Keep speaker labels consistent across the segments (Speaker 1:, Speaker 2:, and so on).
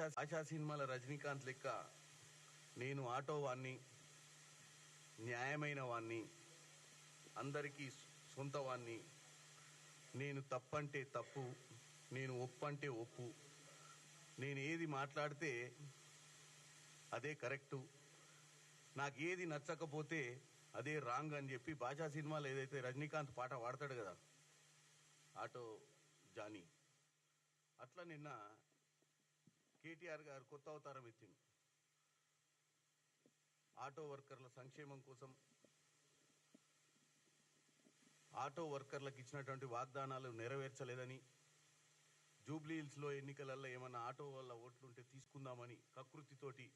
Speaker 1: ఆశా ఆశా సినిమాల రజనీకాంత్ లెక్క నేను ఆటో వాణ్ణి న్యాయమైన వాణ్ణి అందరికీ సొంత వాణ్ణి. నేను తప్పంటే తప్పు నేను ఒప్పు అంటే ఒప్పు. నేను ఏది మాట్లాడితే అదే కరెక్టు. నాకు ఏది నచ్చకపోతే అదే రాంగ్ అని చెప్పి భాషా సినిమాలో ఏదైతే రజనీకాంత్ పాట పాడతాడు కదా ఆటో జానీ. అట్లా నిన్న కేటీఆర్ గారు కొత్త అవతారం ఎత్తింది ఆటో వర్కర్ల సంక్షేమం కోసం ఆటో వర్కర్లకు ఇచ్చినటువంటి వాగ్దానాలు నెరవేర్చలేదని జూబ్లీహిల్స్లో ఎన్నికలలో ఏమన్నా ఆటో వల్ల ఓట్లుంటే తీసుకుందామని కకృతితోటి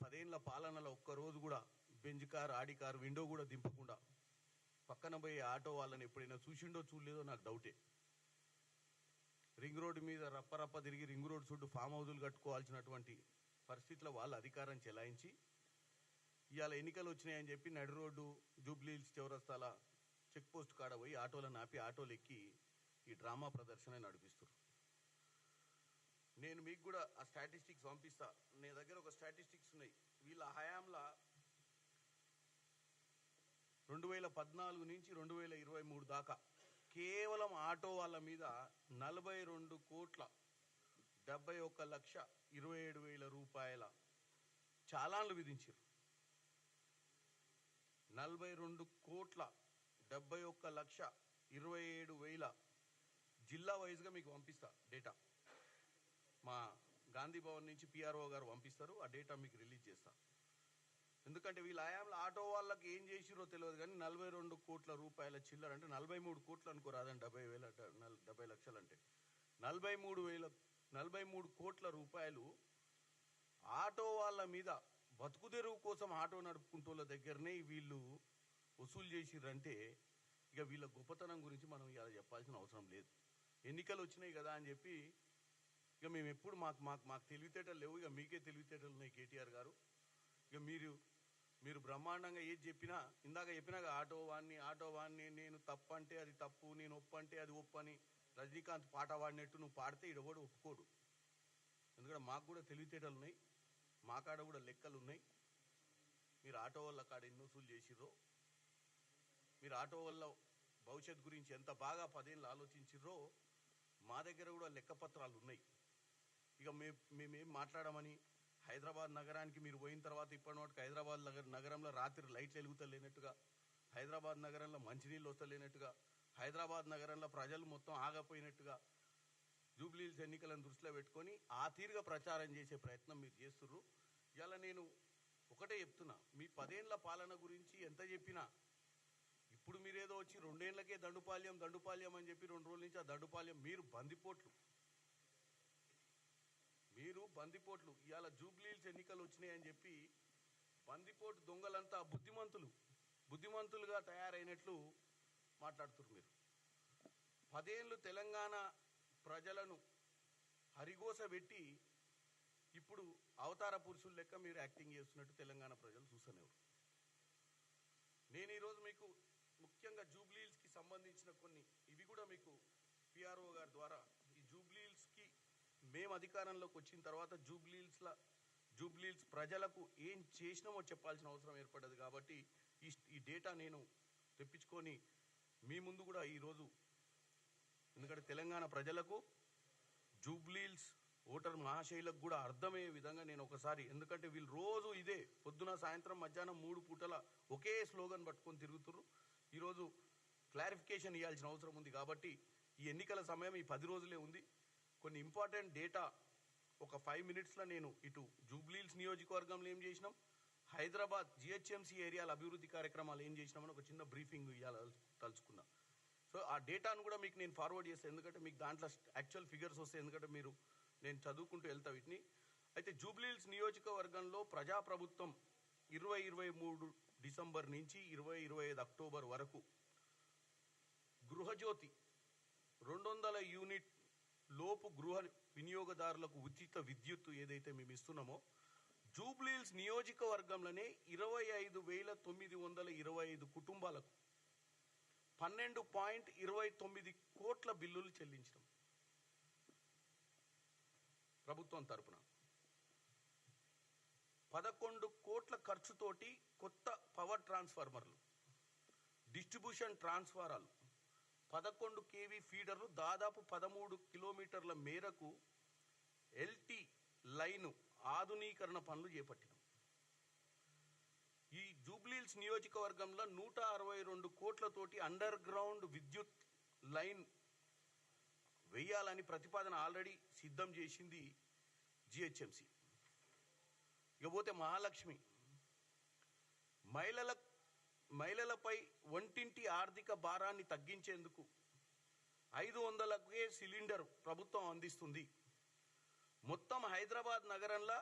Speaker 1: పదేళ్ళ పాలనలో ఒక్కరోజు కూడా Benz car Audi car window కూడా దింపకుండా పక్కన పోయే ఆటో వాళ్ళని ఎప్పుడైనా చూసిండో చూడలేదో నాకు డౌటే. రింగ్ రోడ్డు మీద రప్పరప్ప తిరిగి రింగ్ రోడ్ చుట్టూ ఫామ్ హౌజులు కట్టుకోవాల్సినటువంటి పరిస్థితిలో వాళ్ళు అధికారం చెలాయించి ఇవాళ ఎన్నికలు వచ్చినాయని చెప్పి నడి రోడ్డు జూబ్లీహిల్స్ చౌరస్తాల చెక్ పోస్ట్ కాడ పోయి ఆటోలను ఆపి ఆటోలు ఎక్కి ఈ డ్రామా ప్రదర్శన నడిపిస్తారు నేను మీకు కూడా ఆ స్టాటిస్టిక్స్ పంపిస్తా. నీ దగ్గర ఒక స్టాటిస్టిక్స్ ఉన్నాయి. వీళ్ళ హయాంలో రెండు వేల పద్నాలుగు నుంచి రెండు వేల ఇరవై మూడు దాకా కేవలం ఆటో వాళ్ళ మీద నలభై రెండు కోట్ల డెబ్బై ఒక్క లక్ష ఇరవై ఏడు వేల రూపాయల చాలాన్లు విధించారు. నలభై రెండు కోట్ల డెబ్బై ఒక్క లక్ష ఇరవై ఏడు వేల జిల్లా వైజ్గా మీకు పంపిస్తా డేటా. మా గాంధీ భవన్ నుంచి పిఆర్ఓ గారు పంపిస్తారు ఆ డేటా మీకు రిలీజ్ చేస్తాను ఎందుకంటే వీళ్ళ హయాంలో ఆటో వాళ్ళకి ఏం చేసిరో తెలియదు కానీ నలభై రెండు కోట్ల రూపాయల చిల్లర అంటే నలభై మూడు కోట్లు అనుకోరాదండి డెబ్బై వేల డెబ్బై లక్షలు అంటే. నలభై మూడు వేల నలభై మూడు కోట్ల రూపాయలు ఆటో వాళ్ళ మీద బతుకు తెరువు కోసం ఆటో నడుపుకుంటోళ్ళ దగ్గరనే వీళ్ళు వసూలు చేసిర్రంటే ఇక వీళ్ళ గొప్పతనం గురించి మనం ఇలా చెప్పాల్సిన అవసరం లేదు. ఎన్నికలు వచ్చినాయి కదా అని చెప్పి ఇక మేము ఎప్పుడు మాకు మాకు మాకు తెలివితేటలు లేవు. ఇక మీకే తెలివితేటలు ఉన్నాయి కేటీఆర్ గారు. ఇక మీరు మీరు బ్రహ్మాండంగా ఏది చెప్పినా ఇందాక చెప్పినాక ఆటో వాడిని ఆటో వాడిని నేను తప్పు అంటే అది తప్పు నేను ఒప్పు అంటే అది ఒప్పు అని రజనీకాంత్ పాట పాడినట్టు నువ్వు పాడితే ఇడవాడు ఒప్పుకోడు. ఎందుకంటే మాకు కూడా తెలివితేటలు ఉన్నాయి మా కాడ కూడా లెక్కలు ఉన్నాయి. మీరు ఆటో వల్ల కాడ ఎన్ని వసూలు చేసిర్రో మీరు ఆటో వల్ల భవిష్యత్ గురించి ఎంత బాగా పదేళ్ళు ఆలోచించిర్రో మా దగ్గర కూడా లెక్కపత్రాలు ఉన్నాయి. ఇక మే మేమేం మాట్లాడమని హైదరాబాద్ నగరానికి మీరు పోయిన తర్వాత ఇప్పటి వరకు హైదరాబాద్ నగర నగరంలో రాత్రి లైట్లు వెలుగుతలేనట్టుగా హైదరాబాద్ నగరంలో మంచినీళ్ళు వస్తలేనట్టుగా హైదరాబాద్ నగరంలో ప్రజలు మొత్తం ఆగపోయినట్టుగా జూబ్లీహిల్స్ ఎన్నికలను దృష్టిలో పెట్టుకొని ఆ తీరుగా ప్రచారం చేసే ప్రయత్నం మీరు చేస్తుర్రు. ఇలా నేను ఒకటే చెప్తున్నా మీ పదేళ్ళ పాలన గురించి ఎంత చెప్పినా ఇప్పుడు మీరేదో వచ్చి రెండేళ్ళకే దండుపాల్యం దండుపాల్యం అని చెప్పి రెండు రోజుల నుంచి ఆ దండుపాల్యం మీరు బందిపోట్లు. మీరు బందిపోట్లు ఇవాళ జూబ్లీల్స్ ఎన్నికలు వచ్చినాయని చెప్పి బందిపోటు దొంగలంతా బుద్ధిమంతులు బుద్ధిమంతులుగా తయారైనట్లు మాట్లాడుతున్నారు మీరు. పదేళ్ళు తెలంగాణ ప్రజలను హరిగోస పెట్టి ఇప్పుడు అవతార పురుషుల లెక్క మీరు యాక్టింగ్ చేస్తున్నట్టు తెలంగాణ ప్రజలు చూసనేవారు నేను ఈరోజు మీకు ముఖ్యంగా జూబ్లీల్స్కి సంబంధించిన కొన్ని ఇవి కూడా మీకు పిఆర్ఓ గారి ద్వారా మేము అధికారంలోకి వచ్చిన తర్వాత జూబ్లీహిల్స్ల జూబ్లీహిల్స్ ప్రజలకు ఏం చేసినామో చెప్పాల్సిన అవసరం ఏర్పడ్డది కాబట్టి ఈ ఈ డేటా నేను తెప్పించుకొని మీ ముందు కూడా ఈరోజు ఎందుకంటే తెలంగాణ ప్రజలకు జూబ్లీల్స్ ఓటర్ మహాశైలకు కూడా అర్థమయ్యే విధంగా నేను ఒకసారి ఎందుకంటే వీళ్ళు రోజు ఇదే పొద్దున సాయంత్రం మధ్యాహ్నం మూడు పూటల ఒకే స్లోగన్ పట్టుకొని తిరుగుతుర్రు. ఈరోజు క్లారిఫికేషన్ ఇవ్వాల్సిన అవసరం ఉంది కాబట్టి ఈ ఎన్నికల సమయం ఈ పది రోజులే ఉంది. కొన్ని ఇంపార్టెంట్ డేటా ఒక ఫైవ్ మినిట్స్లో నేను ఇటు జూబ్లీల్స్ నియోజకవర్గంలో ఏం చేసినాం? హైదరాబాద్ జిహెచ్ఎంసీ ఏరియాల అభివృద్ధి కార్యక్రమాలు ఏం చేసినామని ఒక చిన్న బ్రీఫింగ్ ఇవ్వాలి తలుచుకున్నా. సో ఆ డేటాను కూడా మీకు నేను ఫార్వర్డ్ చేస్తాను ఎందుకంటే మీకు దాంట్లో యాక్చువల్ ఫిగర్స్ వస్తాయి ఎందుకంటే మీరు నేను చదువుకుంటూ వెళ్తా వీటిని. అయితే జూబ్లీహిల్స్ నియోజకవర్గంలో ప్రజాప్రభుత్వం ఇరవై ఇరవై మూడు డిసెంబర్ నుంచి ఇరవై ఇరవై ఐదు అక్టోబర్ వరకు గృహజ్యోతి రెండు వందల యూనిట్ లోపు గృహ వినియోగదారులకు ఉచిత విద్యుత్తు ఏదైతే మేము ఇస్తున్నామో జూబ్లీహిల్స్ నియోజకవర్గంలోనే ఇరవై ఐదు వేల తొమ్మిది వందల ఇరవై ఐదు కుటుంబాలకు పన్నెండు పాయింట్ ఇరవై తొమ్మిది కోట్ల బిల్లులు చెల్లించడం ప్రభుత్వం తరపున పదకొండు కోట్ల ఖర్చుతోటి కొత్త పవర్ ట్రాన్స్ఫార్మర్లు డిస్ట్రిబ్యూషన్ ట్రాన్స్ఫారాలు పదకొండు కేవీ ఫీడర్లు దాదాపు పదమూడు కిలోమీటర్ల మేరకు ఎల్టీ లైను ఆధునీకరణ పనులు చేపట్టినాం. ఈ జూబ్లీల్స్ నియోజకవర్గంలో నూట అరవై రెండు కోట్లతోటి అండర్ గ్రౌండ్ విద్యుత్ లైన్ వేయాలని ప్రతిపాదన ఆల్రెడీ సిద్ధం చేసింది జిహెచ్ఎంసి. ఇకపోతే మహాలక్ష్మి మహిళలకు మహిళలపై వంటింటి ఆర్థిక భారాన్ని తగ్గించేందుకు ఐదు వందలకే సిలిండర్ ప్రభుత్వం అందిస్తుంది. మొత్తం హైదరాబాద్ నగరంలో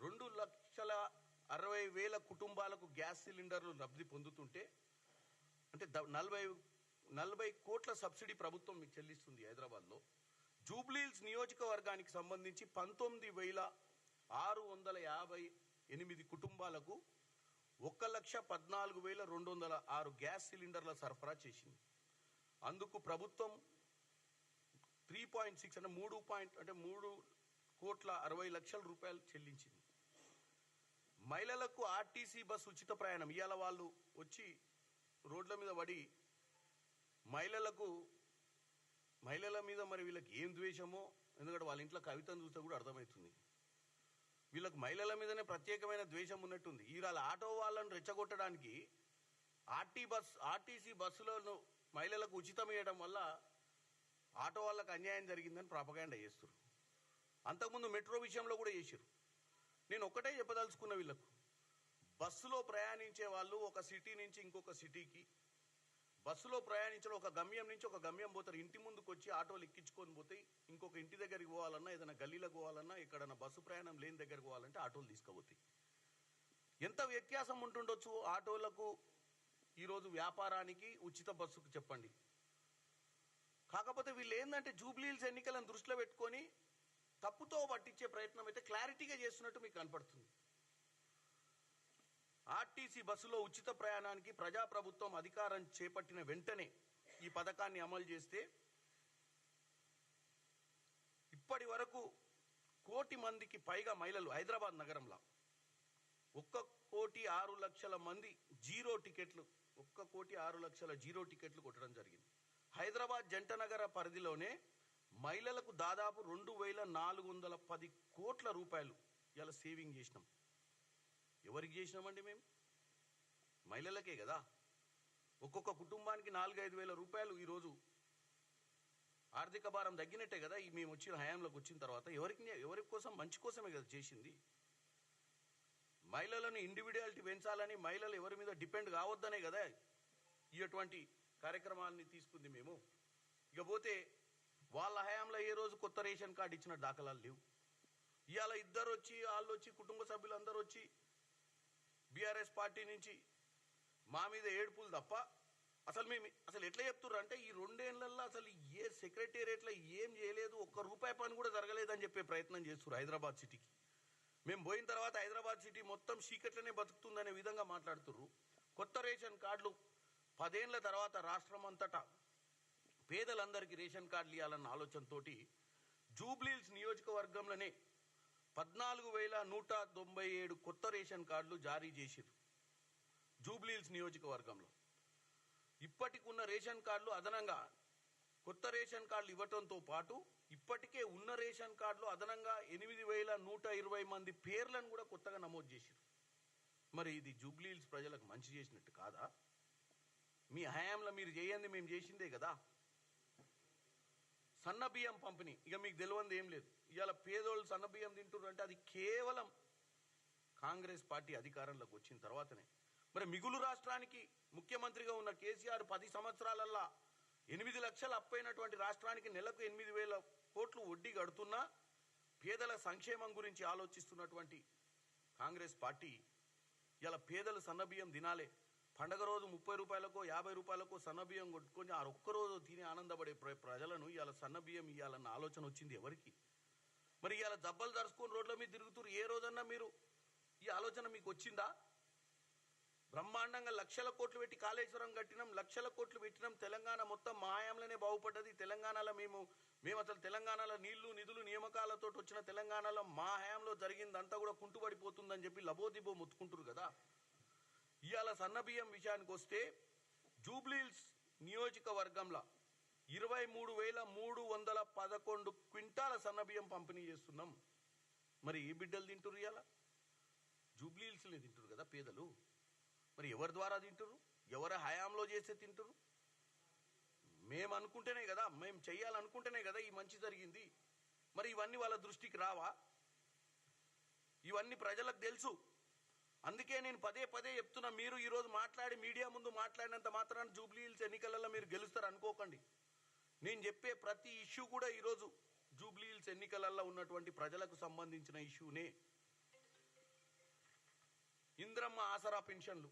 Speaker 1: రెండు లక్షల అరవై వేల కుటుంబాలకు గ్యాస్ సిలిండర్లు లబ్ధి పొందుతుంటే అంటే నలభై నలభై కోట్ల సబ్సిడీ ప్రభుత్వం మీకు చెల్లిస్తుంది హైదరాబాద్లో. జూబ్లీల్స్ నియోజకవర్గానికి సంబంధించి పంతొమ్మిది వేల ఆరు వందల యాభై ఎనిమిది కుటుంబాలకు ఒక్క లక్ష పద్నాలుగు వేల రెండు వందల ఆరు గ్యాస్ సిలిండర్ల సరఫరా చేసింది. అందుకు ప్రభుత్వం త్రీ పాయింట్ సిక్స్ అంటే మూడు పాయింట్ అంటే మూడు కోట్ల అరవై లక్షల రూపాయలు చెల్లించింది. మహిళలకు ఆర్టీసీ బస్ ఉచిత ప్రయాణం. ఇవాళ వాళ్ళు వచ్చి రోడ్ల మీద పడి మహిళలకు మహిళల మీద మరి వీళ్ళకి ఏం ద్వేషమో ఎందుకంటే వాళ్ళ ఇంట్లో కవితను చూస్తే కూడా అర్థమవుతుంది. వీళ్ళకు మహిళల మీదనే ప్రత్యేకమైన ద్వేషం ఉన్నట్టుంది. వీళ్ళ ఆటో వాళ్ళను రెచ్చగొట్టడానికి ఆర్టీ బస్ ఆర్టీసీ బస్సులను మహిళలకు ఉచితం ఇవ్వడం వల్ల ఆటో వాళ్ళకు అన్యాయం జరిగిందని ప్రాపగాండ చేస్తారు అంతకుముందు మెట్రో విషయంలో కూడా చేశారు నేను ఒక్కటే చెప్పదలుచుకున్న వీళ్ళకు బస్సులో ప్రయాణించే వాళ్ళు ఒక సిటీ నుంచి ఇంకొక సిటీకి బస్సులో ప్రయాణించడం ఒక గమ్యం నుంచి ఒక గమ్యం పోతారు. ఇంటి ముందుకు వచ్చి ఆటోలు ఎక్కించుకొని పోతే ఇంకొక ఇంటి దగ్గరికి పోవాలన్నా ఏదైనా గల్లీలకు పోవాలన్నా ఎక్కడన్నా బస్సు ప్రయాణం లేని దగ్గరికి పోవాలంటే ఆటోలు తీసుకుపోతాయి ఎంత వ్యత్యాసం ఉంటుండొచ్చు ఆటోలకు? ఈరోజు వ్యాపారానికి ఉచిత బస్సుకు చెప్పండి. కాకపోతే వీళ్ళు ఏంటంటే జూబ్లీల్స్ ఎన్నికలను దృష్టిలో పెట్టుకొని తప్పుతో పట్టించే ప్రయత్నం అయితే క్లారిటీగా చేస్తున్నట్టు మీకు కనపడుతుంది. ఆర్టీసీ బస్సులో ఉచిత ప్రయాణానికి ప్రజాప్రభుత్వం అధికారం చేపట్టిన వెంటనే ఈ పథకాన్ని అమలు చేస్తే ఇప్పటి వరకు కోటి మందికి పైగా మహిళలు హైదరాబాద్ నగరంలో ఒక్క కోటి ఆరు లక్షల మంది జీరో టికెట్లు ఒక్క కోటి ఆరు లక్షల జీరో టికెట్లు కొట్టడం జరిగింది. హైదరాబాద్ జంట నగర పరిధిలోనే మహిళలకు దాదాపు రెండు వేల నాలుగు వందల పది కోట్ల రూపాయలు ఇలా సేవింగ్ చేసినాం. ఎవరికి చేసినామండి మేము? మహిళలకే కదా. ఒక్కొక్క కుటుంబానికి నాలుగైదు వేల రూపాయలు ఈరోజు. ఆర్థిక భారం తగ్గినట్టే కదా మేము వచ్చిన హయాంలోకి వచ్చిన తర్వాత. ఎవరికి ఎవరి కోసం మంచి కోసమే కదా చేసింది. మహిళలను ఇండివిజువాలిటీ పెంచాలని మహిళలు ఎవరి మీద డిపెండ్ కావద్దనే కదా ఇటువంటి కార్యక్రమాలని తీసుకుంది మేము. ఇకపోతే వాళ్ళ హయాంలో ఏ రోజు కొత్త రేషన్ కార్డు ఇచ్చిన దాఖలాలు లేవు. ఇవాళ ఇద్దరు వచ్చి వాళ్ళు వచ్చి కుటుంబ సభ్యులు అందరూ వచ్చి బీఆర్ఎస్ పార్టీ నుంచి మా మీద ఏడుపులు తప్ప అసలు మేము అసలు ఎట్లా చెప్తుర్రు అంటే ఈ రెండేళ్ళలో అసలు ఏ సెక్రటేరియట్లో ఏం చేయలేదు ఒక్క రూపాయి పని కూడా జరగలేదని చెప్పే ప్రయత్నం చేస్తున్నారు హైదరాబాద్ సిటీకి. మేము పోయిన తర్వాత హైదరాబాద్ సిటీ మొత్తం చీకట్లనే బతుకుతుందనే విధంగా మాట్లాడుతుర్రు. కొత్త రేషన్ కార్డులు పదేళ్ళ తర్వాత రాష్ట్రం అంతటా పేదలందరికీ రేషన్ కార్డులు ఇవ్వాలన్న ఆలోచనతోటి జూబ్లీల్స్ నియోజకవర్గంలోనే పద్నాలుగు వేల నూట తొంభై ఏడు కొత్త రేషన్ కార్డులు జారీ చేసిరు జూబ్లీల్స్ నియోజకవర్గంలో. ఇప్పటికి ఉన్న రేషన్ కార్డులు అదనంగా కొత్త రేషన్ కార్డులు ఇవ్వటంతో పాటు ఇప్పటికే ఉన్న రేషన్ కార్డులు అదనంగా ఎనిమిది వేల నూట ఇరవై మంది పేర్లను కూడా కొత్తగా నమోదు చేశారు మరి ఇది జూబ్లీహిల్స్ ప్రజలకు మంచి చేసినట్టు కాదా? మీ హయాంలో మీరు చేయండి మేము చేసిందే కదా? సన్న బియ్యం పంపిణీ. ఇక మీకు తెలియంది ఏం లేదు. ఇవాళ పేదోళ్ళు సన్నబియ్యం తింటున్నారు అంటే అది కేవలం కాంగ్రెస్ పార్టీ అధికారంలోకి వచ్చిన తర్వాతనే. మరి మిగులు రాష్ట్రానికి ముఖ్యమంత్రిగా ఉన్న కేసీఆర్ పది సంవత్సరాలల్లా ఎనిమిది లక్షలు అప్పైనటువంటి రాష్ట్రానికి నెలకు ఎనిమిది వేల కోట్లు వడ్డీ కడుతున్నా పేదల సంక్షేమం గురించి ఆలోచిస్తున్నటువంటి కాంగ్రెస్ పార్టీ ఇలా పేదలు సన్నబియ్యం తినాలే. పండగ రోజు ముప్పై రూపాయలకో యాభై రూపాయలకో సన్నబియ్యం కొట్టుకొని ఆ ఒక్కరోజు తిని ఆనందపడే ప్ర- ప్రజలను ఇలా సన్నబియ్యం ఇవ్వాలన్న ఆలోచన వచ్చింది ఎవరికి? మరి ఇలా దెబ్బలు దరుచుకొని రోడ్ల మీద తిరుగుతున్నారు ఏ రోజన్నా మీరు? ఈ ఆలోచన మీకు వచ్చిందా? బ్రహ్మాండంగా లక్షల కోట్లు పెట్టి కాళేశ్వరం కట్టినాం లక్షల కోట్లు పెట్టినాం తెలంగాణ మొత్తం మాయంలోనే బాగుపడ్డది. తెలంగాణలో మేము మేము అసలు తెలంగాణలో నీళ్ళు నిధులు నియామకాలతో వచ్చిన తెలంగాణలో మా హయాంలో జరిగిందంతా కూడా కుంటుపడిపోతుందని చెప్పి లబోదిబో మొత్తుకుంటారు కదా. ఇవాళ సన్నబియ్యం విషయానికి వస్తే జూబ్లీల్స్ నియోజకవర్గంలో ఇరవై మూడు వేల మూడు వందల పదకొండు క్వింటాల సన్నబియ్యం పంపిణీ చేస్తున్నాం. మరి ఏ బిడ్డలు తింటురు ఇవాళ జూబ్లీల్స్లే తింటురు కదా పేదలు. మరి ఎవరి ద్వారా తింటురు ఎవరి హయాంలో చేస్తే తింటురు మేము అనుకుంటేనే కదా మేము చెయ్యాలనుకుంటేనే కదా ఈ మంచి జరిగింది. మరి ఇవన్నీ వాళ్ళ దృష్టికి రావా? ఇవన్నీ ప్రజలకు తెలుసు. అందుకే నేను పదే పదే చెప్తున్నా మీరు ఈరోజు మాట్లాడి మీడియా ముందు మాట్లాడినంత మాత్రాన జూబ్లీ హిల్స్ ఎన్నికలలో మీరు గెలుస్తారు అనుకోకండి నేను చెప్పే ప్రతి ఇష్యూ కూడా ఈరోజు జూబ్లీ హిల్స్ ఎన్నికలలో ఉన్నటువంటి ప్రజలకు సంబంధించిన ఇష్యూనే. ఇంద్రమ్మ ఆసరా పెన్షన్లు.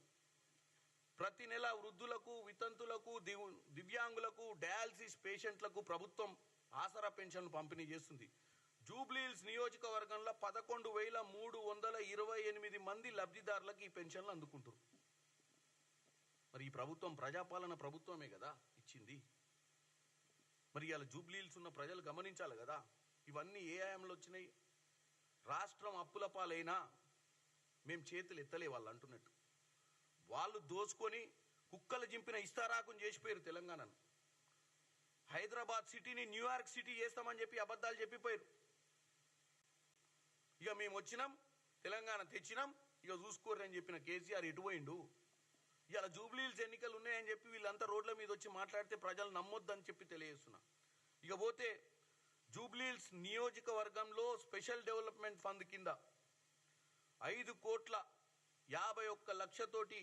Speaker 1: ప్రతి నెల వృద్ధులకు వితంతులకు దివ్- దివ్యాంగులకు డయాలసిస్ పేషెంట్లకు ప్రభుత్వం ఆసరా పెన్షన్లు పంపిణీ చేస్తుంది. జూబ్లీహిల్స్ నియోజకవర్గంలో పదకొండు వేల మూడు వందల ఇరవై ఎనిమిది మంది లబ్ధిదారులకు ఈ పెన్షన్లు అందుకుంటారు మరి ఈ ప్రభుత్వం ప్రజాపాలన ప్రభుత్వమే కదా ఇచ్చింది. మరి ఇలా జూబ్లీహిల్స్ ఉన్న ప్రజలు గమనించాలి కదా? ఇవన్నీ ఏ ఆయంలో వచ్చినాయి? రాష్ట్రం అప్పుల పాలైనా మేము చేతులు ఎత్తలే వాళ్ళు అంటున్నట్టు. వాళ్ళు దోచుకొని కుక్కలు జింపిన ఇస్తారాకుని చేసిపోయారు తెలంగాణను. హైదరాబాద్ సిటీని న్యూయార్క్ సిటీ చేస్తామని చెప్పి అబద్ధాలు చెప్పిపోయారు ఇక మేము వచ్చినాం తెలంగాణ తెచ్చినాం ఇక చూసుకోరని చెప్పిన కేసీఆర్ ఎటు పోయిండు? ఇలా జూబ్లీహిల్స్ ఎన్నికలు ఉన్నాయని చెప్పి వీళ్ళంతా రోడ్ల మీద వచ్చి మాట్లాడితే ప్రజలు నమ్మొద్దని చెప్పి తెలియజేస్తున్నా. ఇకపోతే జూబ్లీల్స్ జూబ్లీహిల్స్ నియోజకవర్గంలో స్పెషల్ డెవలప్మెంట్ ఫండ్ కింద ఐదు కోట్ల యాభై ఒక్క లక్షతోటి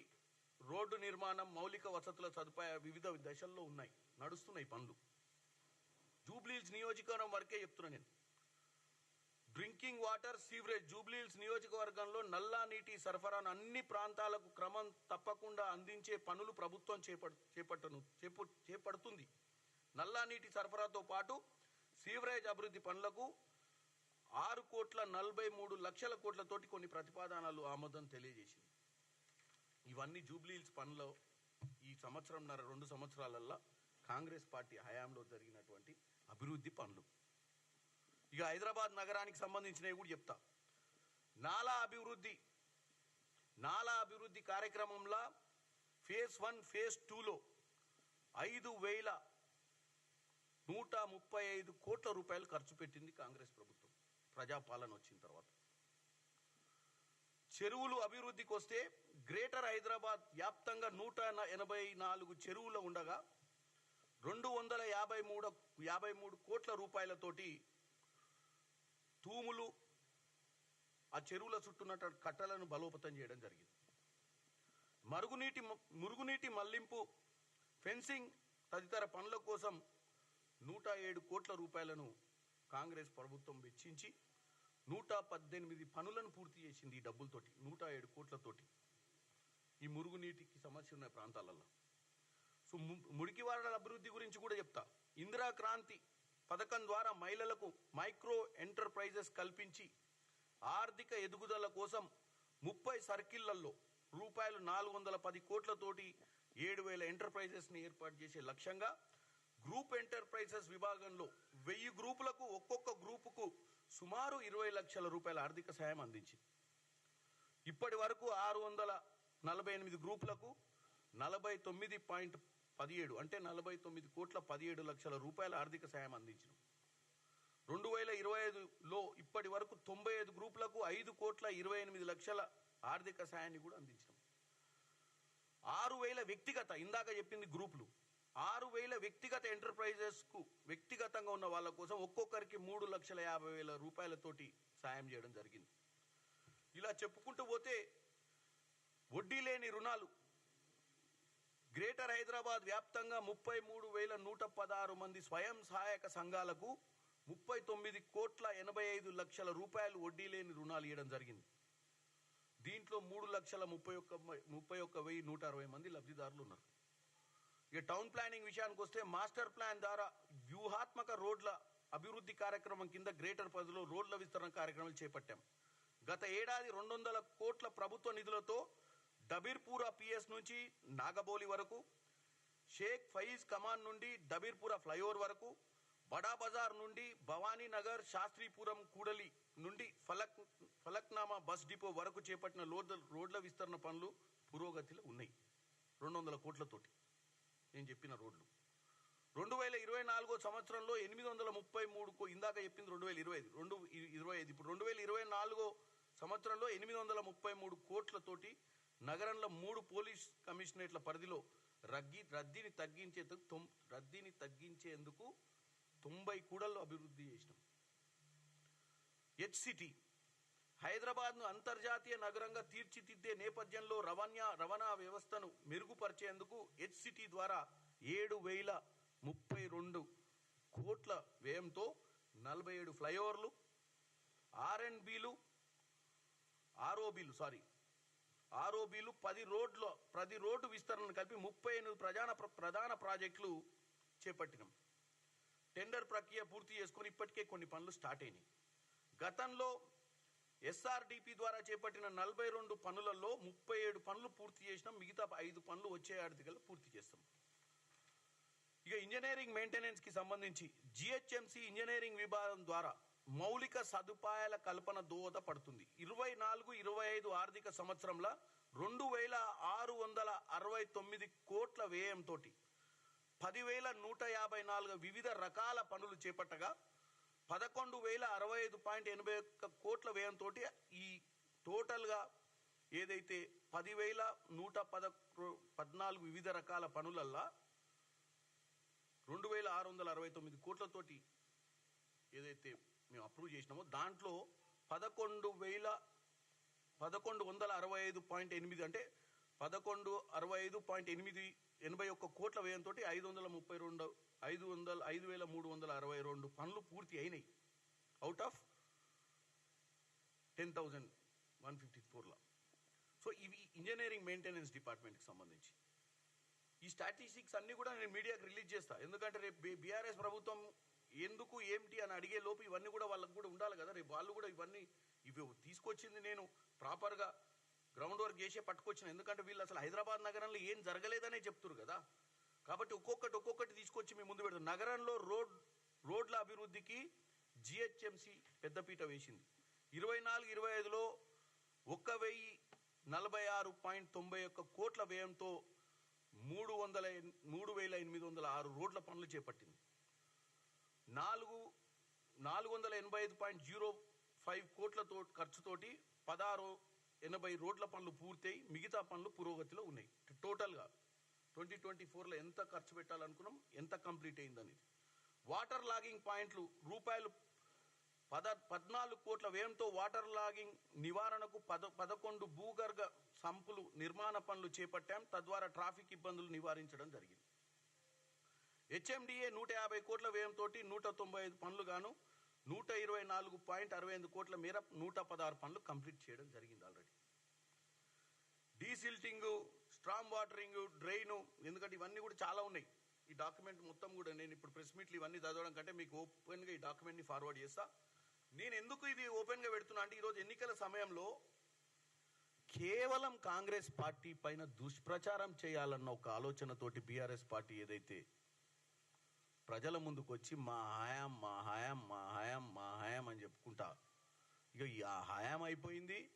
Speaker 1: రోడ్డు నిర్మాణం మౌలిక వసతుల సదుపాయ వివిధ దశల్లో ఉన్నాయి. నడుస్తున్నాయి పనులు. జూబ్లీహిల్స్ నియోజకవర్గం వరకే చెప్తున్నా నేను. డ్రింకింగ్ వాటర్ సీవరేజ్ జూబ్లీహిల్స్ నియోజకవర్గంలో నల్లా నీటి సరఫరాను అన్ని ప్రాంతాలకు క్రమం తప్పకుండా అందించే పనులు ప్రభుత్వం చేపడు చేపట్టను చేపు చేపడుతుంది. నల్లా నీటి సరఫరాతో పాటు సీవరేజ్ అభివృద్ధి పనులకు ఆరు కోట్ల నలభై మూడు లక్షల కోట్లతోటి కొన్ని ప్రతిపాదనలు ఆమోదం తెలియజేసింది. ఇవన్నీ జూబ్లీహిల్స్ పనులు ఈ సంవత్సరంన్నర రెండు సంవత్సరాలల్లో కాంగ్రెస్ పార్టీ హయాంలో జరిగినటువంటి అభివృద్ధి పనులు. ఇక హైదరాబాద్ నగరానికి సంబంధించినవి కూడా చెప్తా. నాలా అభివృద్ధి నాలా అభివృద్ధి కార్యక్రమంలో ఫేజ్ వన్ ఫేజ్ టూలో ఐదు వేల నూట ముప్పై ఐదు కోట్ల రూపాయలు ఖర్చు పెట్టింది కాంగ్రెస్ ప్రభుత్వం. ప్రజాపాలన వచ్చిన తర్వాత. చెరువులు అభివృద్ధికి వస్తే గ్రేటర్ హైదరాబాద్ వ్యాప్తంగా నూట ఎనభై నాలుగు చెరువులు ఉండగా రెండు వందల యాభై మూడు యాభై మూడు కోట్ల రూపాయలతోటి తూములు ఆ చెరువుల చుట్టూన్న కట్టలను బలోపతం చేయడం జరిగింది. మరుగునీటి మురుగునీటి మళ్ళింపు ఫెన్సింగ్ తదితర పనుల కోసం నూట ఏడు కోట్ల రూపాయలను కాంగ్రెస్ ప్రభుత్వం వెచ్చించి నూట పద్దెనిమిది పనులను పూర్తి చేసింది ఈ డబ్బులతోటి నూట ఏడు కోట్లతోటి ఈ మురుగునీటికి సమస్య ఉన్న ప్రాంతాలలో సో ము- మురికివాడల అభివృద్ధి గురించి కూడా చెప్తా. ఇందిరా క్రాంతి పథకం ద్వారా మహిళలకు మైక్రో ఎంటర్ప్రైజెస్ కల్పించి ఆర్థిక ఎదుగుదల కోసం ముప్పై సర్కిళ్ళలో రూపాయలు నాలుగు వందల పది కోట్లతోటి ఏడు వేల ఎంటర్ప్రైజెస్ని ఏర్పాటు చేసే లక్ష్యంగా గ్రూప్ ఎంటర్ప్రైజెస్ విభాగంలో వెయ్యి గ్రూపులకు ఒక్కొక్క గ్రూపుకు సుమారు ఇరవై లక్షల రూపాయల ఆర్థిక సాయం అందించింది. ఇప్పటి వరకు ఆరు వందల నలభై ఎనిమిది గ్రూపులకు నలభై తొమ్మిది పాయింట్ పదిహేడు అంటే నలభై తొమ్మిది కోట్ల పదిహేడు లక్షల రూపాయల ఆర్థిక సాయం అందించినాం. రెండు వేల ఇరవై ఐదులో ఇప్పటి వరకు తొంభై ఐదు గ్రూపులకు ఐదు కోట్ల ఇరవై ఎనిమిది లక్షల ఆర్థిక సాయాన్ని కూడా అందించినాం. ఆరు వేల వ్యక్తిగత ఇందాక చెప్పింది గ్రూపులు ఆరు వేల వ్యక్తిగత ఎంటర్ప్రైజెస్కు వ్యక్తిగతంగా ఉన్న వాళ్ళ కోసం ఒక్కొక్కరికి మూడు లక్షల యాభై వేల రూపాయలతోటి సాయం చేయడం జరిగింది. ఇలా చెప్పుకుంటూ పోతే వడ్డీ లేని రుణాలు గ్రేటర్ హైదరాబాద్ వ్యాప్తంగా ముప్పై మూడు వేల నూట పదహారు మంది స్వయం సహాయక సంఘాలకు ముప్పై తొమ్మిది కోట్ల ఎనభై ఐదు లక్షల రూపాయలు వడ్డీ లేని రుణాలు ఇవ్వడం జరిగింది. దీంట్లో మూడు లక్షల ముప్పై ఒక్క ముప్పై ఒక్క వెయ్యి నూట అరవై మంది లబ్ధిదారులు ఉన్నారు. ఇక టౌన్ ప్లానింగ్ విషయానికి వస్తే మాస్టర్ ప్లాన్ ద్వారా వ్యూహాత్మక రోడ్ల అభివృద్ధి కార్యక్రమం కింద గ్రేటర్ పరిధిలో రోడ్ల విస్తరణ కార్యక్రమాలు చేపట్టాం. గత ఏడాది రెండు వందల కోట్ల ప్రభుత్వ నిధులతో దబీర్పూరా పిఎస్ నుంచి నాగబోలి వరకు షేక్ ఫయీజ్ కమాన్ నుండి దబీర్పురా ఫ్లైఓవర్ వరకు బడా బజార్ నుండి భవానీనగర్ శాస్త్రీపురం కూడలి నుండి ఫలక్ ఫలక్నామా బస్ డిపో వరకు చేపట్టిన రోడ్ల రోడ్ల విస్తరణ పనులు పురోగతిలో ఉన్నాయి. రెండు వందల కోట్లతోటి నేను చెప్పిన రోడ్లు. రెండు వేల ఇరవై నాలుగో సంవత్సరంలో ఎనిమిది వందల ముప్పై మూడుకు ఇందాక చెప్పింది రెండు వేల ఇరవై ఐదు రెండు ఇరవై ఐదు ఇప్పుడు రెండు వేల ఇరవై నాలుగో సంవత్సరంలో ఎనిమిది వందల ముప్పై మూడు కోట్లతోటి నగరంలో మూడు పోలీస్ కమిషనరేట్ల పరిధిలో రగ్గి రద్దీని తగ్గించేందుకు తొం- రద్దీని తగ్గించేందుకు తొంభై కూడళ్ళు అభివృద్ధి చేసినాం. హెచ్సిటీ హైదరాబాద్ను అంతర్జాతీయ నగరంగా తీర్చిదిద్దే నేపథ్యంలో రవాణా రవాణా వ్యవస్థను మెరుగుపరిచేందుకు హెచ్సిటీ ద్వారా ఏడు వేల ముప్పై రెండు కోట్ల వ్యయంతో నలభై ఏడు ఫ్లైఓవర్లు ఆర్ఎన్బిలు ఆర్ఓబిలు సారీ ఆర్ఓబిలు పది రోడ్ల ప్రతి రోడ్డు విస్తరణను కలిపి ముప్పై ఎనిమిది ప్రధాన ప్రధాన ప్రాజెక్టులు చేపట్టినాం. టెండర్ ప్రక్రియ పూర్తి చేసుకొని ఇప్పటికే కొన్ని పనులు స్టార్ట్ అయినాయి. గతంలో ఎస్ఆర్డిపి ద్వారా చేపట్టిన నలభై రెండు పనులలో ముప్పై ఏడు పనులు పూర్తి చేసినాం. మిగతా ఐదు పనులు వచ్చే ఆర్థికలు పూర్తి చేస్తాం. ఇక ఇంజనీరింగ్ మెయింటెనెన్స్కి సంబంధించి జిహెచ్ఎంసి ఇంజనీరింగ్ విభాగం ద్వారా మౌలిక సదుపాయాల కల్పన దోహదపడుతుంది ఇరవై నాలుగు ఇరవై ఐదు ఆర్థిక సంవత్సరంలో రెండు వేల ఆరు వందల అరవై తొమ్మిది కోట్ల వ్యయంతో పదివేల నూట యాభై నాలుగు వివిధ రకాల పనులు చేపట్టగా పదకొండు వేల అరవై ఐదు పాయింట్ ఎనభై ఒక్క కోట్ల వ్యయంతో ఈ టోటల్గా ఏదైతే పదివేల నూట పద పద్నాలుగు వివిధ రకాల పనులల్లా రెండు వేల ఆరు వందల అరవై తొమ్మిది కోట్లతోటి ఏదైతే మేము అప్రూవ్ చేసినాము. దాంట్లో పదకొండు వేల పదకొండు వందల అరవై ఐదు పాయింట్ ఎనిమిది అంటే పదకొండు అరవై ఐదు పాయింట్ ఎనిమిది ఎనభై ఒక్క కోట్ల వ్యయంతో ఐదు వందల ముప్పై రెండు ఐదు వందల ఐదు వేల మూడు వందల అరవై రెండు పనులు పూర్తి అయినాయి. Out of ten thousand one fifty ఫోర్లో సో ఇవి ఇంజనీరింగ్ మెయింటెనెన్స్ డిపార్ట్మెంట్కి సంబంధించి. ఈ స్టాటిస్టిక్స్ అన్ని కూడా నేను మీడియాకి రిలీజ్ చేస్తాను ఎందుకంటే రేపు బీఆర్ఎస్ ప్రభుత్వం ఎందుకు ఏమిటి అని అడిగే లోపు ఇవన్నీ కూడా వాళ్ళకు కూడా ఉండాలి కదా. రేపు వాళ్ళు కూడా ఇవన్నీ ఇవి తీసుకొచ్చింది నేను ప్రాపర్గా గ్రౌండ్ వర్క్ చేసే పట్టుకొచ్చిన. ఎందుకంటే వీళ్ళు అసలు హైదరాబాద్ నగరంలో ఏం జరగలేదనే చెప్తున్నారు కదా. కాబట్టి ఒక్కొక్కటి ఒక్కొక్కటి తీసుకొచ్చి మీ ముందు పెడతాం నగరంలో రోడ్ రోడ్ల అభివృద్ధికి జిహెచ్ఎంసి పెద్దపీట వేసింది. ఇరవై నాలుగు ఇరవై ఐదులో ఒక్క వెయ్యి నలభై ఆరు పాయింట్ తొంభై ఒక్క కోట్ల వ్యయంతో మూడు వందల మూడు వేల ఎనిమిది వందల ఆరు రోడ్ల పనులు చేపట్టింది. నాలుగు నాలుగు వందల ఎనభై ఐదు పాయింట్ జీరో ఫైవ్ కోట్లతో ఖర్చుతోటి పదహారు ఎనభై రోడ్ల పనులు పూర్తయి మిగతా పనులు పురోగతిలో ఉన్నాయి. టోటల్గా ట్వంటీ ట్వంటీ ఫోర్లో ఎంత ఖర్చు పెట్టాలనుకున్నాం ఎంత కంప్లీట్ అయిందనేది. వాటర్ లాగింగ్ పాయింట్లు రూపాయలు పద పద్నాలుగు కోట్ల వ్యయంతో వాటర్ లాగింగ్ నివారణకు పద పదకొండు భూగర్భ సంపులు నిర్మాణ పనులు చేపట్టాం. తద్వారా ట్రాఫిక్ ఇబ్బందులు నివారించడం జరిగింది. హెచ్ఎండిఏ నూట యాభై కోట్ల వ్యయంతో నూట తొంభై ఐదు పనులు గాను నూట ఇరవై నాలుగు పాయింట్ అరవై ఐదు కోట్ల మేర నూట పదహారు పనులు కంప్లీట్ చేయడం జరిగింది already. Desilting strong watering drain ఎందుకంటే ఇవన్నీ కూడా చాలా ఉన్నాయి. ఈ డాక్యుమెంట్ మొత్తం కూడా నేను ఇప్పుడు ప్రెస్ మీట్లు ఇవన్నీ చదవడం కంటే మీకు ఓపెన్గా ఈ డాక్యుమెంట్ని ఫార్వర్డ్ చేస్తా. నేను ఎందుకు ఇది ఓపెన్గా పెడుతున్నా అంటే ఈరోజు ఎన్నికల సమయంలో కేవలం కాంగ్రెస్ పార్టీ పైన దుష్ప్రచారం చేయాలన్న ఒక ఆలోచనతోటి బీఆర్ఎస్ పార్టీ ఏదైతే ప్రజల ముందుకు వచ్చి మా హయాం మా హయాం మా హయాం మా హయాం అని చెప్పుకుంటా. ఇక ఆ హయాం అయిపోయింది.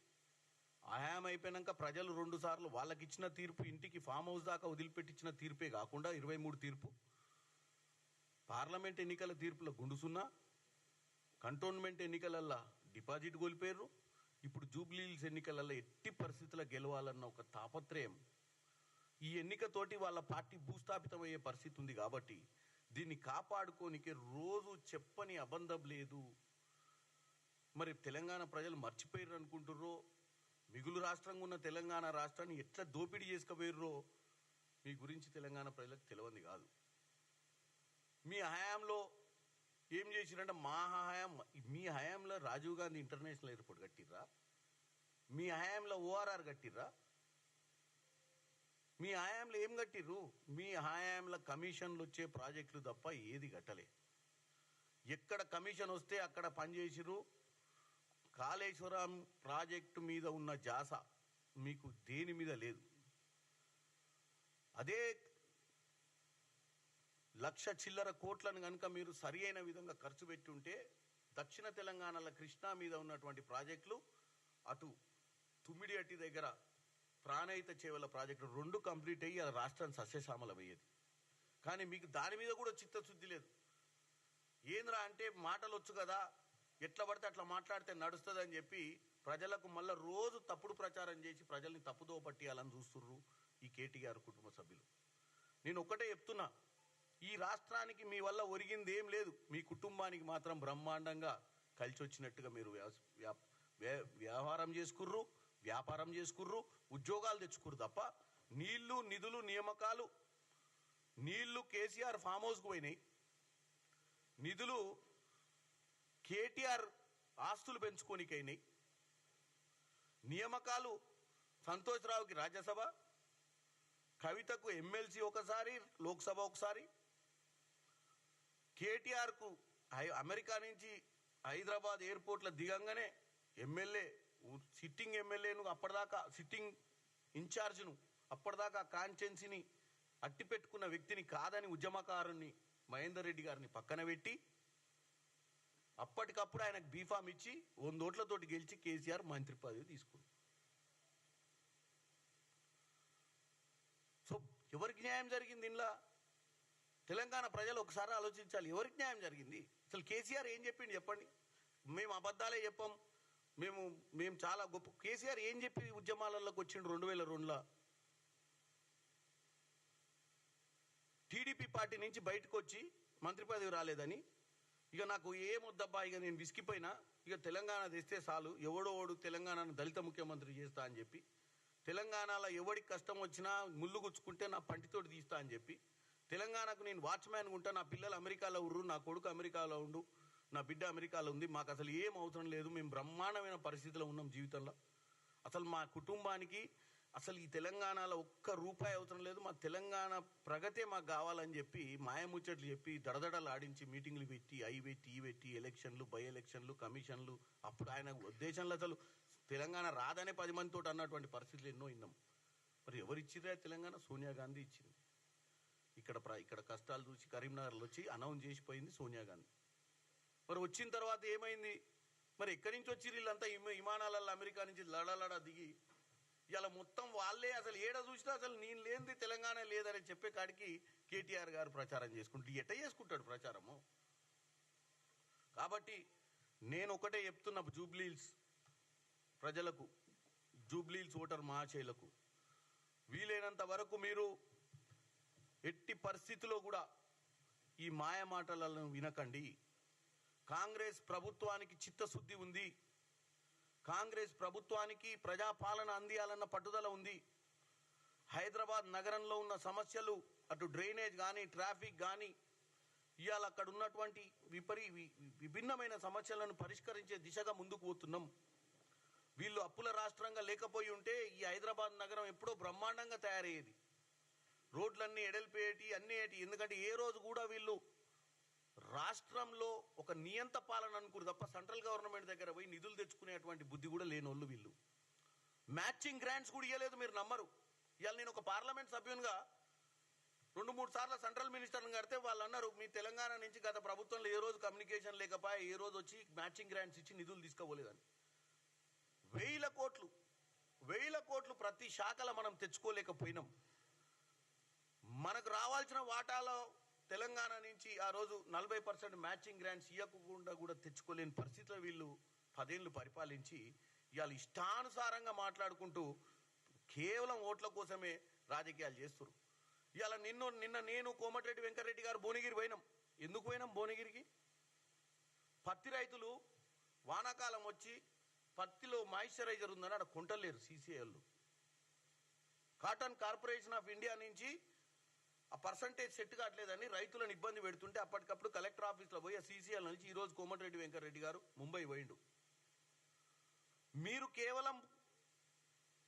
Speaker 1: హయాం అయిపోయినాక ప్రజలు రెండు సార్లు వాళ్ళకి ఇచ్చిన తీర్పు ఇంటికి ఫామ్ హౌస్ దాకా వదిలిపెట్టించిన తీర్పే కాకుండా ఇరవై మూడు తీర్పు. పార్లమెంట్ ఎన్నికల తీర్పుల గుండుసున్నా కంటోన్మెంట్ ఎన్నికలల్లా డిపాజిట్ కోల్పోయారు ఇప్పుడు జూబ్లీహిల్స్ ఎన్నికలలో ఎట్టి పరిస్థితుల్లో గెలవాలన్న ఒక తాపత్రయం. ఈ ఎన్నికతోటి వాళ్ళ పార్టీ భూస్థాపితమయ్యే పరిస్థితి ఉంది కాబట్టి దీన్ని కాపాడుకోనికి రోజు చెప్పని అబంధం లేదు. మరి తెలంగాణ ప్రజలు మర్చిపోయారు అనుకుంటుర్రో? మిగులు రాష్ట్రంగా ఉన్న తెలంగాణ రాష్ట్రాన్ని ఎట్లా దోపిడీ చేసుకుపోయారో మీ గురించి తెలంగాణ ప్రజలకు తెలియంది కాదు. మీ హయాంలో ఏం చేసిరంటే మా హయాం మీ హయాంలో రాజీవ్ గాంధీ ఇంటర్నేషనల్ ఎయిర్పోర్ట్ కట్టిర్రా? మీ హయాంలో ఓఆర్ఆర్ కట్టిర్రా? మీ హయాంలో ఏం కట్టిర్రు? మీ హయాంలో కమిషన్లు వచ్చే ప్రాజెక్టులు తప్ప ఏది కట్టలే. ఎక్కడ కమిషన్ వస్తే అక్కడ పనిచేసిర్రు కాళేశ్వరం ప్రాజెక్టు మీద ఉన్న జాస మీకు దేని మీద లేదు. అదే లక్ష చిల్లర కోట్లను కనుక మీరు సరి అయిన విధంగా ఖర్చు పెట్టి ఉంటే దక్షిణ తెలంగాణలో కృష్ణా మీద ఉన్నటువంటి ప్రాజెక్టులు అటు తుమ్మిడి అట్టి దగ్గర ప్రాణహిత చేవల ప్రాజెక్టు రెండు కంప్లీట్ అయ్యి ఆ రాష్ట్రాన్ని సస్యశ్యామలం అయ్యేది కానీ మీకు దాని మీద కూడా చిత్తశుద్ధి లేదు. ఏంద్రా అంటే మాటలు వచ్చు కదా ఎట్లా పడితే అట్లా మాట్లాడితే నడుస్తుంది అని చెప్పి ప్రజలకు మళ్ళీ రోజు తప్పుడు ప్రచారం చేసి ప్రజల్ని తప్పుదో పట్టియాలని చూస్తుర్రు ఈ కేటీఆర్ కుటుంబ సభ్యులు. నేను ఒక్కటే చెప్తున్నా ఈ రాష్ట్రానికి మీ వల్ల ఒరిగింది ఏం లేదు. మీ కుటుంబానికి మాత్రం బ్రహ్మాండంగా కలిసి వచ్చినట్టుగా మీరు వ్యవహారం చేసుకుర్రు. వ్యాపారం చేసుకుర్రు ఉద్యోగాలు తెచ్చుకుర్రు తప్ప నీళ్ళు నిధులు నియామకాలు నీళ్ళు కేసీఆర్ ఫామ్ హౌస్కు పోయినాయి. నిధులు కేటీఆర్ ఆస్తులు పెంచుకోనికైనాయి నియామకాలు సంతోష్రావుకి రాజ్యసభ కవితకు ఎమ్మెల్సీ ఒకసారి లోక్సభ ఒకసారి. కేటీఆర్కు అమెరికా నుంచి హైదరాబాద్ ఎయిర్పోర్ట్లో దిగంగానే ఎమ్మెల్యే సిట్టింగ్ ఎమ్మెల్యేను అప్పటిదాకా సిట్టింగ్ ఇన్ఛార్జ్ను అప్పటిదాకా కాన్స్టెన్సీని అట్టి పెట్టుకున్న వ్యక్తిని కాదని ఉద్యమకారుణ్ణి మహేందర్ రెడ్డి గారిని పక్కన పెట్టి అప్పటికప్పుడు ఆయనకు బీఫామ్ ఇచ్చి వందోట్లతోటి గెలిచి కేసీఆర్ మంత్రి పదవి తీసుకుంది. సో ఎవరికి న్యాయం జరిగింది ఇంట్లో తెలంగాణ ప్రజలు ఒకసారి ఆలోచించాలి. ఎవరికి న్యాయం జరిగింది? అసలు కేసీఆర్ ఏం చెప్పిండు చెప్పండి. మేము అబద్ధాలే చెప్పాం. మేము మేము చాలా గొప్ప కేసీఆర్ ఏం చెప్పి ఉద్యమాలలోకి వచ్చిండు రెండు వేల రెండులో? టీడీపీ పార్టీ నుంచి బయటకు వచ్చి మంత్రి పదవి రాలేదని ఇక నాకు ఏమొద్దబ్బా ఇక నేను విసిగిపోయినా ఇక తెలంగాణ తెస్తే చాలు ఎవడో ఓడు తెలంగాణను దళిత ముఖ్యమంత్రి చేస్తా అని చెప్పి తెలంగాణలో ఎవడికి కష్టం వచ్చినా ముళ్ళు గుచ్చుకుంటే నా పంటితోటి తీస్తా అని చెప్పి తెలంగాణకు నేను వాచ్మ్యాన్ ఉంటా నా పిల్లలు అమెరికాలో ఉర్రు నా కొడుకు అమెరికాలో ఉండు నా బిడ్డ అమెరికాలో ఉంది మాకు అసలు ఏం అవసరం లేదు మేము బ్రహ్మాండమైన పరిస్థితిలో ఉన్నాం జీవితంలో. అసలు మా కుటుంబానికి అసలు ఈ తెలంగాణలో ఒక్క రూపాయి అవసరం లేదు మా తెలంగాణ ప్రగతే మాకు కావాలని చెప్పి మాయముచ్చట్లు చెప్పి దడదడలు ఆడించి మీటింగ్లు పెట్టి అవి పెట్టి ఈ పెట్టి ఎలక్షన్లు బై ఎలక్షన్లు కమిషన్లు అప్పుడు ఆయన ఉద్దేశంలో అసలు తెలంగాణ రాదనే పది మందితో అన్నటువంటి పరిస్థితులు ఎన్నో ఇన్నాం మరి ఎవరు తెలంగాణ? సోనియా గాంధీ ఇచ్చింది. ఇక్కడ ప్ర- ఇక్కడ కష్టాలు చూసి కరీంనగర్లో వచ్చి అనౌన్స్ చేసిపోయింది సోనియా గాంధీ. మరి వచ్చిన తర్వాత ఏమైంది? మరి ఎక్కడి నుంచి వచ్చి వీళ్ళంతా? విమానాలలో అమెరికా నుంచి లడలడ దిగి ఇలా మొత్తం వాళ్ళే అసలు ఏడ చూసినా అసలు నేను లేనిది తెలంగాణ లేదని చెప్పే కాడికి కేటీఆర్ గారు ప్రచారం చేసుకుంటూ ఎట్ట చేసుకుంటాడు ప్రచారము? కాబట్టి నేను ఒకటే చెప్తున్నా జూబ్లీల్స్ ప్రజలకు జూబ్లీల్స్ ఓటర్ మహాశైలకు. వీలైనంత వరకు మీరు ఎట్టి పరిస్థితిలో కూడా ఈ మాయ మాటలను వినకండి. కాంగ్రెస్ ప్రభుత్వానికి చిత్తశుద్ధి ఉంది. కాంగ్రెస్ ప్రభుత్వానికి ప్రజాపాలన అందియాలన్న పట్టుదల ఉంది. హైదరాబాద్ నగరంలో ఉన్న సమస్యలు అటు డ్రైనేజ్ కానీ ట్రాఫిక్ కానీ ఇవాళ అక్కడ ఉన్నటువంటి విపరీ వి- విభిన్నమైన సమస్యలను పరిష్కరించే దిశగా ముందుకు పోతున్నాం. వీళ్ళు అప్పుల రాష్ట్రంగా లేకపోయి ఉంటే ఈ హైదరాబాద్ నగరం ఎప్పుడో బ్రహ్మాండంగా తయారయ్యేది. రోడ్లన్నీ ఎడల్పేటి అన్నీ ఏటి ఎందుకంటే ఏ రోజు కూడా వీళ్ళు రాష్ట్రంలో ఒక నియంత పాలన అనుకురు తప్ప సెంట్రల్ గవర్నమెంట్ దగ్గర పోయి నిధులు తెచ్చుకునేటువంటి బుద్ధి కూడా లేనోళ్ళు వీళ్ళు. మ్యాచింగ్ గ్రాంట్స్ కూడా ఇవ్వలేదు మీరు నమ్మరు. ఇవాళ నేను ఒక పార్లమెంట్ సభ్యునిగా రెండు మూడు సార్లు సెంట్రల్ మినిస్టర్ని కడితే వాళ్ళు అన్నారు మీ తెలంగాణ నుంచి గత ప్రభుత్వంలో ఏ రోజు కమ్యూనికేషన్ లేకపోయా ఏ రోజు వచ్చి మ్యాచింగ్ గ్రాంట్స్ ఇచ్చి నిధులు తీసుకోపోలేదని వేల కోట్లు వేల కోట్లు ప్రతి శాఖలో మనం తెచ్చుకోలేకపోయినాం. మనకు రావాల్సిన వాటాలో తెలంగాణ నుంచి ఆ రోజు నలభై పర్సెంట్ మ్యాచింగ్ గ్రాంట్స్ ఇవ్వకుండా కూడా తెచ్చుకోలేని పరిస్థితిలో వీళ్ళు పదేళ్ళు పరిపాలించి ఇవాళ ఇష్టానుసారంగా మాట్లాడుకుంటూ కేవలం ఓట్ల కోసమే రాజకీయాలు చేస్తారు ఇవాళ నిన్ను నిన్న నేను కోమటిరెడ్డి వెంకటరెడ్డి గారు భువనగిరి పోయినాం. ఎందుకు పోయినాం భువనగిరికి? పత్తి రైతులు వానాకాలం వచ్చి పత్తిలో మాయిశ్చరైజర్ ఉందని అక్కడ కొంటలేరు సీసీఐలు కాటన్ కార్పొరేషన్ ఆఫ్ ఇండియా నుంచి ఆ పర్సంటేజ్ సెట్ కావట్లేదని రైతులను ఇబ్బంది పెడుతుంటే అప్పటికప్పుడు కలెక్టర్ ఆఫీస్లో పోయి సీసీఎల్ నుంచి ఈరోజు కోమటిరెడ్డి వెంకటరెడ్డి గారు ముంబై పోయిండు. మీరు కేవలం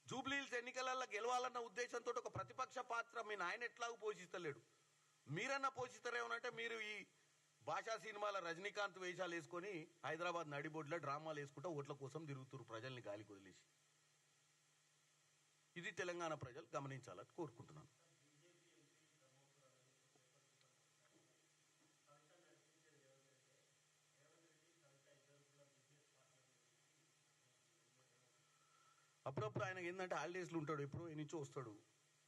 Speaker 1: జూబ్లీహిల్స్ ఎన్నికలలో గెలవాలన్న ఉద్దేశంతో ఒక ప్రతిపక్ష పాత్ర మీ నాయన ఎట్లాగూ పోషిస్తలేడు. మీరన్నా పోషిస్తారేమనంటే మీరు ఈ భాషా సినిమాల రజనీకాంత్ వేషాలు వేసుకొని హైదరాబాద్ నడిబొడ్లో డ్రామాలు వేసుకుంటూ ఓట్ల కోసం తిరుగుతున్నారు ప్రజల్ని గాలికి వదిలేసి. ఇది తెలంగాణ ప్రజలు గమనించాలని కోరుకుంటున్నాను. అప్పుడప్పుడు ఆయన ఏంటంటే హాలిడేస్లో ఉంటాడు. ఎప్పుడు ఏ వస్తాడు.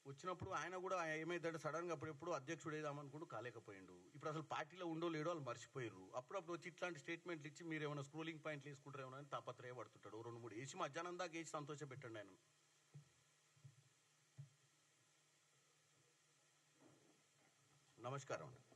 Speaker 1: వచ్చినప్పుడు ఆయన కూడా ఏమైందంటే సడన్గా అప్పుడెప్పుడు అధ్యక్షుడు ఏదామనుకుంటూ కాలేకపోయిండు. ఇప్పుడు అసలు పార్టీలో ఉండో లేడో వాళ్ళు మర్చిపోయారు అప్పుడప్పుడు వచ్చి ఇట్లాంటి స్టేట్మెంట్లు ఇచ్చి మీరు ఏమైనా స్క్రోలింగ్ పాయింట్లు వేసుకుంటారేమో అని తాపత్రయపడుతుంటాడు రెండు మూడు వేసి మధ్యాహ్నం దాకా వేసి సంతోష పెట్టండి ఆయన. నమస్కారం అండి.